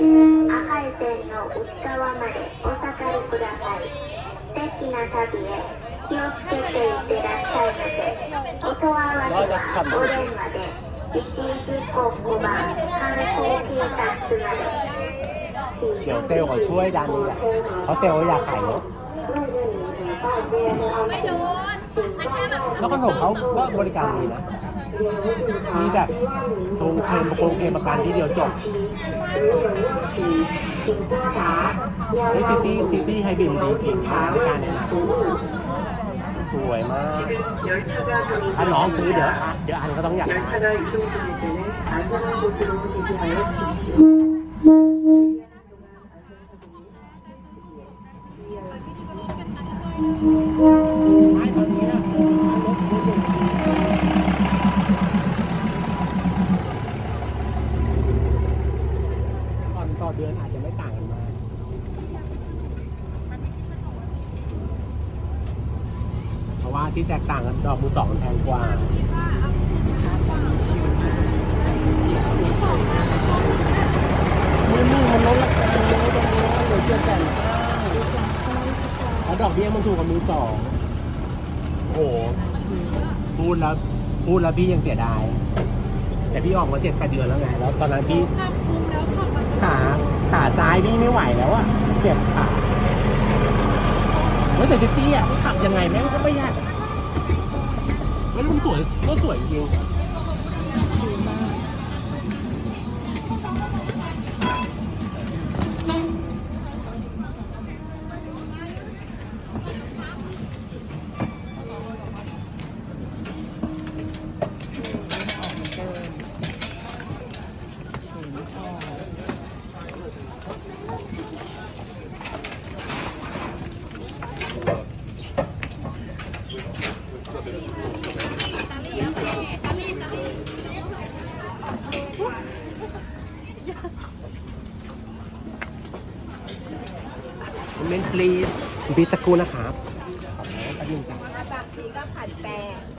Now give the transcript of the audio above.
赤い線の内側までお下がりください素敵な旅へ気をつけていってらっしゃいませ音合わせはお電話で11個5番観光警察まで เดี๋ยวเซลล์เขาช่วยดันนี่แหละเขาเซลล์เขาอยากขายรถ ไม่โดนอันแค่แบบ แล้วขนมเขาก็บริการดีนะ มีแบบโทรเคลมโกงเคลมประกันที่เดียวจบเฮ้ยซิตี้ซิตี้ไฮบริดดีจริงมากการเนี่ยนะสวยมาก ถ้าน้องซื้อเดี๋ยวอะเดี๋ยวอันก็ต้องอยากได้ไม่ อเดือนอาจจะไม่ต่างกันมากเพราะว่าที่แตกต่างกันดอกมือสองมันแพงกว่าไม่นี่มันลดราคาเลยตรงนี้เหลือเจ็ดแสนห้าแล้วดอกเบี้ยมันถูกกว่ามือสองโอ้โหพูดแล้วพูดแล้วพี่ยังเสียดาย แต่พี่ออกมาเจ็ดแปดเดือนแล้วไง แล้วตอนนั้นพี่ขับคุมแล้วขับมันจะายพี่ไม่ไหวแล้วอะเจ็บขาแล้วแต่ซิตี้อะขับยังไงแม่งก็ไม่ยากแล้วมันสวยก็สวยจริง คอมเมนต์ please คุณพี่ตะกูนะครับขอบคุณครับ